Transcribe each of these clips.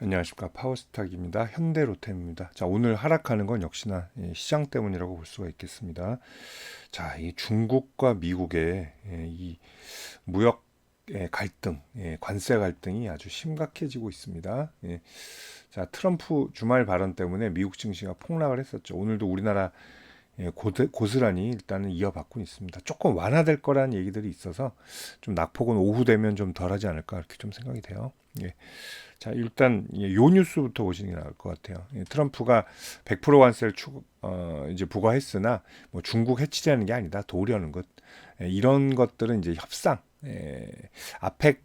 안녕하십니까 파워스탁입니다. 현대로템입니다. 자 오늘 하락하는 건 역시나 예, 시장 때문이라고 볼 수가 있겠습니다. 자 이 중국과 미국의 예, 이 무역 예, 갈등, 예, 관세 갈등이 아주 심각해지고 있습니다. 예. 자 트럼프 주말 발언 때문에 미국 증시가 폭락을 했었죠. 오늘도 우리나라 고스란히 일단은 이어받고 있습니다. 조금 완화될 거라는 얘기들이 있어서 좀 낙폭은 오후 되면 좀 덜하지 않을까 이렇게 좀 생각이 돼요. 예. 자 일단 예, 요 뉴스부터 보시는 게 나을 것 같아요. 예, 트럼프가 100% 관세를 추, 어, 이제 부과했으나 뭐 중국 해치자는 게 아니다 도우려는 것 예, 이런 것들은 이제 협상 예, 아펙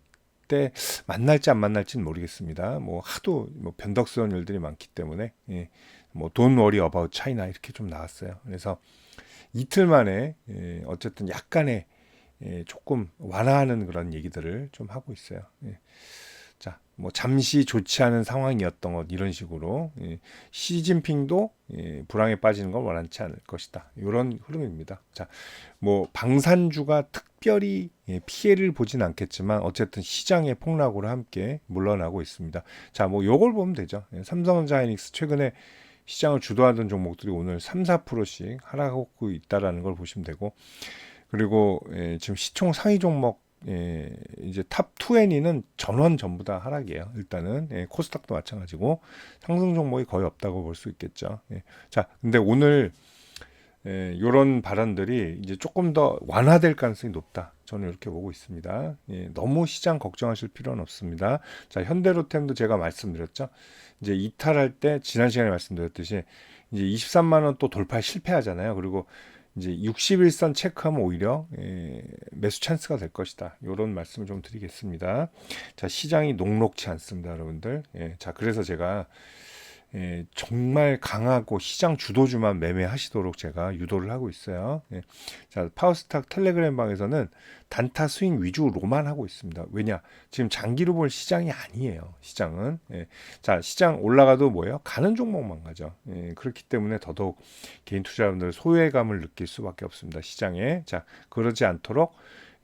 때 만날지 안 만날지는 모르겠습니다. 뭐 하도 뭐 변덕스러운 일들이 많기 때문에 예, 뭐돈 워리 어바웃 차이나 이렇게 좀 나왔어요. 그래서 이틀 만에 예, 어쨌든 약간의 예, 조금 완화하는 그런 얘기들을 좀 하고 있어요. 예. 자, 뭐 잠시 좋지 않은 상황이었던 것 이런 식으로 예, 시진핑도 예, 불황에 빠지는 걸 원하지 않을 것이다. 이런 흐름입니다. 자, 뭐 방산주가 특별히 예, 피해를 보진 않겠지만 어쨌든 시장의 폭락으로 함께 물러나고 있습니다. 자, 뭐 요걸 보면 되죠. 예, 삼성전자 하이닉스 최근에 시장을 주도하던 종목들이 오늘 3, 4%씩 하락하고 있다라는 걸 보시면 되고 그리고 예, 지금 시총 상위 종목 예, 이제 탑 20는 전원 전부 다 하락이에요. 일단은 예, 코스닥도 마찬가지고 상승 종목이 거의 없다고 볼 수 있겠죠. 예. 자, 근데 오늘 예, 이런 발언들이 이제 조금 더 완화될 가능성이 높다. 저는 이렇게 보고 있습니다. 예, 너무 시장 걱정하실 필요는 없습니다. 자, 현대로템도 제가 말씀드렸죠. 이제 이탈할 때 지난 시간에 말씀드렸듯이 이제 23만 원 또 돌파 실패하잖아요. 그리고 이제 61선 체크하면 오히려 예, 매수 찬스가 될 것이다. 이런 말씀을 좀 드리겠습니다. 자, 시장이 녹록치 않습니다, 여러분들. 예, 자, 그래서 제가 예, 정말 강하고 시장 주도주만 매매하시도록 제가 유도를 하고 있어요. 예. 자, 파워스탁 텔레그램 방에서는 단타 스윙 위주로만 하고 있습니다. 왜냐? 지금 장기로 볼 시장이 아니에요. 시장은. 예. 자, 시장 올라가도 뭐예요? 가는 종목만 가죠. 예. 그렇기 때문에 더더욱 개인 투자자분들 소외감을 느낄 수밖에 없습니다. 시장에. 자, 그러지 않도록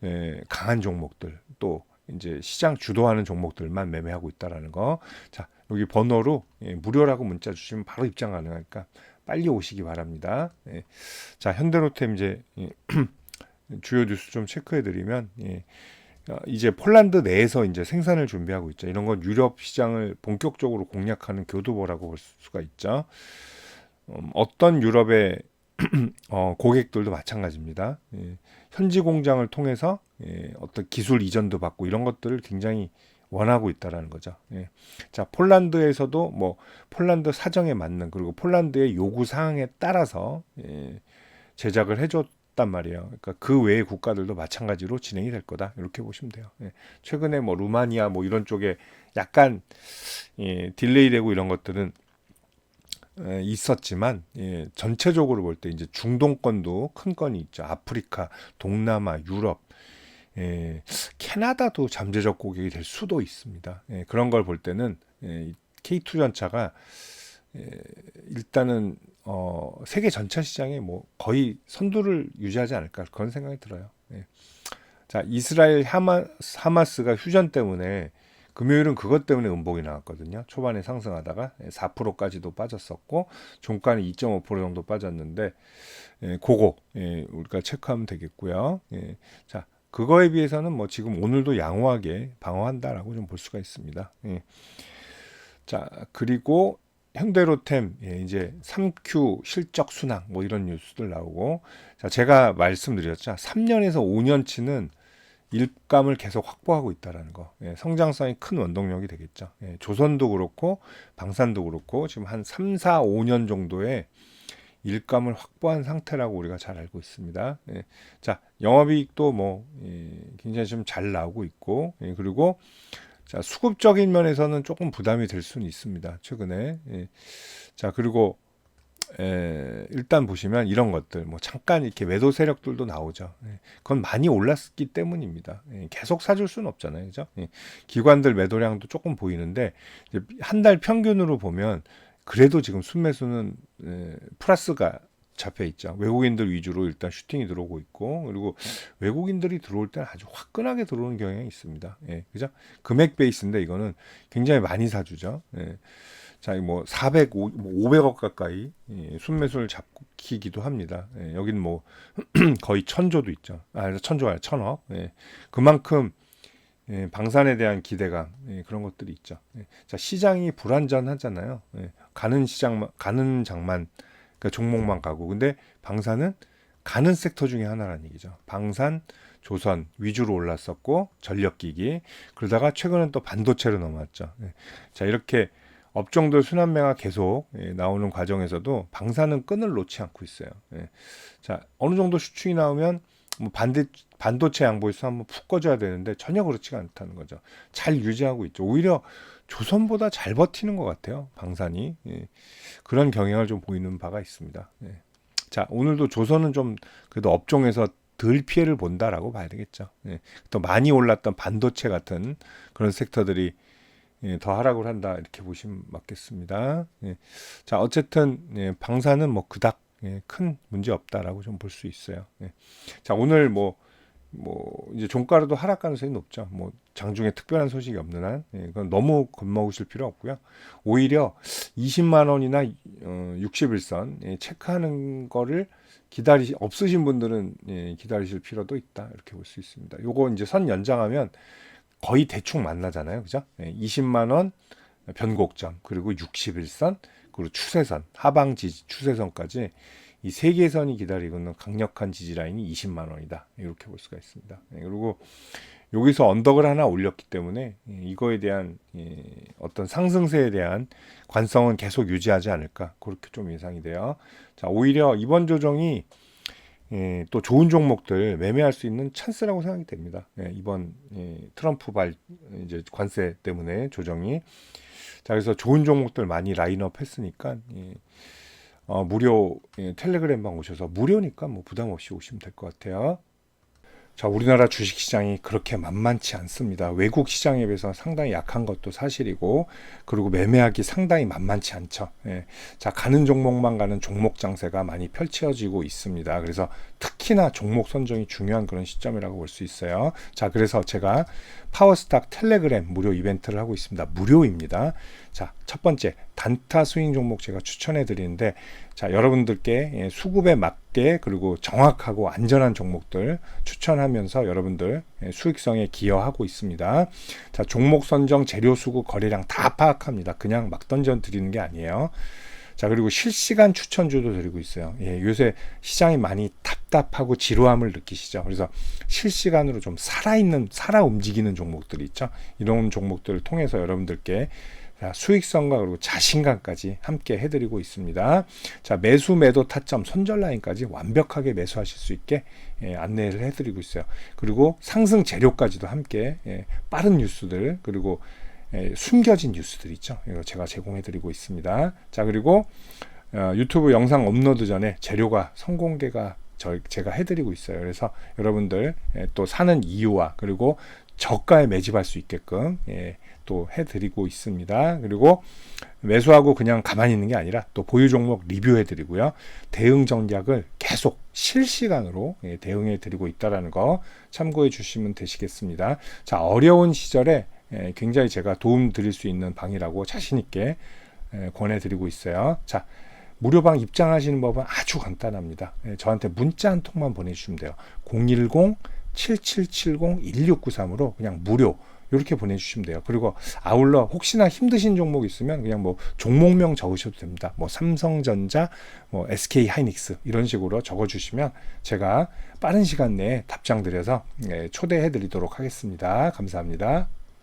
예, 강한 종목들 또 이제 시장 주도하는 종목들만 매매하고 있다라는 거. 자, 여기 번호로 예, 무료라고 문자 주시면 바로 입장 가능하니까 빨리 오시기 바랍니다. 예. 자, 현대로템 이제 예, 주요 뉴스 좀 체크해 드리면 예. 어, 이제 폴란드 내에서 이제 생산을 준비하고 있죠. 이런 건 유럽 시장을 본격적으로 공략하는 교두보라고 볼 수가 있죠. 음, 어떤 유럽의 어, 고객들도 마찬가지입니다. 예, 현지 공장을 통해서 예, 어떤 기술 이전도 받고 이런 것들을 굉장히 원하고 있다라는 거죠. 예. 자, 폴란드에서도 뭐 폴란드 사정에 맞는 그리고 폴란드의 요구 사항에 따라서 예, 제작을 해줬단 말이에요. 그러니까 그 외의 국가들도 마찬가지로 진행이 될 거다 이렇게 보시면 돼요. 예. 최근에 뭐 루마니아 뭐 이런 쪽에 약간 예, 딜레이되고 이런 것들은 에, 있었지만 예, 전체적으로 볼 때 이제 중동권도 큰 건이 있죠. 아프리카, 동남아, 유럽 예, 캐나다도 잠재적 고객이 될 수도 있습니다. 예, 그런 걸 볼 때는 예, K2 전차가 예, 일단은 어, 세계 전차 시장에 뭐 거의 선두를 유지하지 않을까 그런 생각이 들어요. 예. 자 이스라엘 하마, 하마스가 휴전 때문에 금요일은 그것 때문에 음봉이 나왔거든요. 초반에 상승하다가 4%까지도 빠졌었고 종가는 2.5% 정도 빠졌는데 예, 그거 예, 우리가 체크하면 되겠고요. 예, 자 그거에 비해서는 뭐 지금 오늘도 양호하게 방어한다라고 좀 볼 수가 있습니다. 예. 자 그리고 현대로템 예, 이제 3Q 실적 순항 뭐 이런 뉴스들 나오고 자 제가 말씀드렸죠 3년에서 5년치는 일감을 계속 확보하고 있다라는 거 예, 성장성이 큰 원동력이 되겠죠 예, 조선도 그렇고 방산도 그렇고 지금 한 3, 4, 5년 정도의 일감을 확보한 상태라고 우리가 잘 알고 있습니다. 예. 자, 영업이익도 뭐 예, 굉장히 좀 잘 나오고 있고 예, 그리고 자 수급적인 면에서는 조금 부담이 될 수는 있습니다. 최근에 예. 자 그리고 에, 일단 보시면 이런 것들 뭐 잠깐 이렇게 매도 세력들도 나오죠. 예, 그건 많이 올랐기 때문입니다. 예, 계속 사줄 수는 없잖아요, 그죠? 예, 기관들 매도량도 조금 보이는데 한 달 평균으로 보면 그래도 지금 순매수는 에, 플러스가 잡혀 있죠. 외국인들 위주로 일단 슈팅이 들어오고 있고 그리고 외국인들이 들어올 때는 아주 화끈하게 들어오는 경향이 있습니다. 예, 그죠? 금액 베이스인데 이거는 굉장히 많이 사주죠. 예. 자, 뭐 400, 500억 가까이 예, 순매수를 잡히기도 합니다. 예, 여기는 뭐 거의 천조도 있죠. 아, 천조가 아니라 천억. 예, 그만큼 예, 방산에 대한 기대감 예, 그런 것들이 있죠. 예, 자, 시장이 불안전하잖아요. 예, 가는 시장 가는 장만 그 종목만 가고 근데 방산은 가는 섹터 중에 하나라는 얘기죠. 방산, 조선 위주로 올랐었고 전력기기 그러다가 최근은 또 반도체로 넘어왔죠. 예. 자 이렇게 업종들 순환매가 계속 예, 나오는 과정에서도 방사는 끈을 놓지 않고 있어요. 예. 자 어느 정도 수축이 나오면 뭐 반대 반도체 양보에서 한번 푹 꺼져야 되는데 전혀 그렇지가 않다는 거죠. 잘 유지하고 있죠. 오히려 조선보다 잘 버티는 것 같아요. 방산이 예. 그런 경향을 좀 보이는 바가 있습니다. 예. 자 오늘도 조선은 좀 그래도 업종에서 덜 피해를 본다라고 봐야 되겠죠. 예. 또 많이 올랐던 반도체 같은 그런 섹터들이 예, 더 하락을 한다 이렇게 보시면 맞겠습니다. 예. 자 어쨌든 예, 방사는 뭐 그닥 예, 큰 문제 없다라고 좀 볼 수 있어요. 예. 자 오늘 뭐 뭐뭐 이제 종가로도 하락 가능성이 높죠. 뭐 장중에 특별한 소식이 없는 한 예, 그건 너무 겁먹으실 필요 없고요. 오히려 20만 원이나 어, 61선 예, 체크하는 거를 기다리 없으신 분들은 예, 기다리실 필요도 있다 이렇게 볼 수 있습니다. 요거 이제 선 연장하면 거의 대충 만나잖아요. 그죠? 20만 예, 원 변곡점 그리고 61선 그리고 추세선 하방 지지 추세선까지 이세 개선이 기다리고 있는 강력한 지지 라인이 20만 원이다. 이렇게 볼 수가 있습니다. 예, 그리고 여기서 언덕을 하나 올렸기 때문에 예, 이거에 대한 어떤 상승세에 대한 관성은 계속 유지하지 않을까 그렇게 좀 예상이 돼요. 자 오히려 이번 조정이 예, 또 좋은 종목들 매매할 수 있는 찬스라고 생각이 됩니다. 예, 이번 예, 트럼프 발 이제 관세 때문에 조정이 자 그래서 좋은 종목들 많이 라인업 했으니까 예, 어, 무료 예, 텔레그램방 오셔서 무료니까 뭐 부담 없이 오시면 될 것 같아요. 자, 우리나라 주식 시장이 그렇게 만만치 않습니다. 외국 시장에 비해서 상당히 약한 것도 사실이고, 그리고 매매하기 상당히 만만치 않죠. 예. 자, 가는 종목만 가는 종목 장세가 많이 펼쳐지고 있습니다. 그래서 특히나 종목 선정이 중요한 그런 시점이라고 볼 수 있어요. 자, 그래서 제가 파워스탁 텔레그램 무료 이벤트를 하고 있습니다. 무료입니다. 자, 첫 번째 단타 스윙 종목 제가 추천해 드리는데 자, 여러분들께 예, 수급에 맞게 그리고 정확하고 안전한 종목들 추천하면서 여러분들 예, 수익성에 기여하고 있습니다. 자, 종목 선정, 재료 수급, 거래량 다 파악합니다. 그냥 막 던져 드리는 게 아니에요. 자, 그리고 실시간 추천주도 드리고 있어요. 예, 요새 시장이 많이 답답하고 지루함을 느끼시죠. 그래서 실시간으로 좀 살아있는, 살아 움직이는 종목들이 있죠. 이런 종목들을 통해서 여러분들께 수익성과 그리고 자신감까지 함께 해드리고 있습니다. 자 매수 매도 타점 손절 라인까지 완벽하게 매수하실 수 있게 예, 안내를 해드리고 있어요. 그리고 상승 재료까지도 함께 예, 빠른 뉴스들 그리고 예, 숨겨진 뉴스들 있죠. 이거 제가 제공해드리고 있습니다. 자 그리고 어, 유튜브 영상 업로드 전에 재료가 성공개가 저, 제가 해드리고 있어요. 그래서 여러분들 예, 또 사는 이유와 그리고 저가에 매집할 수 있게끔 예, 또 해드리고 있습니다. 그리고 매수하고 그냥 가만히 있는 게 아니라 또 보유 종목 리뷰해드리고요. 대응 전략을 계속 실시간으로 예, 대응해드리고 있다라는 거 참고해 주시면 되시겠습니다. 자 어려운 시절에 예, 굉장히 제가 도움 드릴 수 있는 방이라고 자신 있게 예, 권해드리고 있어요. 자 무료방 입장하시는 법은 아주 간단합니다. 예, 저한테 문자 한 통만 보내주시면 돼요. 010 7770-1693으로 그냥 무료 이렇게 보내주시면 돼요. 그리고 아울러 혹시나 힘드신 종목 있으면 그냥 뭐 종목명 적으셔도 됩니다. 뭐 삼성전자, 뭐 SK 하이닉스 이런 식으로 적어주시면 제가 빠른 시간 내에 답장 드려서 예, 초대해 드리도록 하겠습니다. 감사합니다.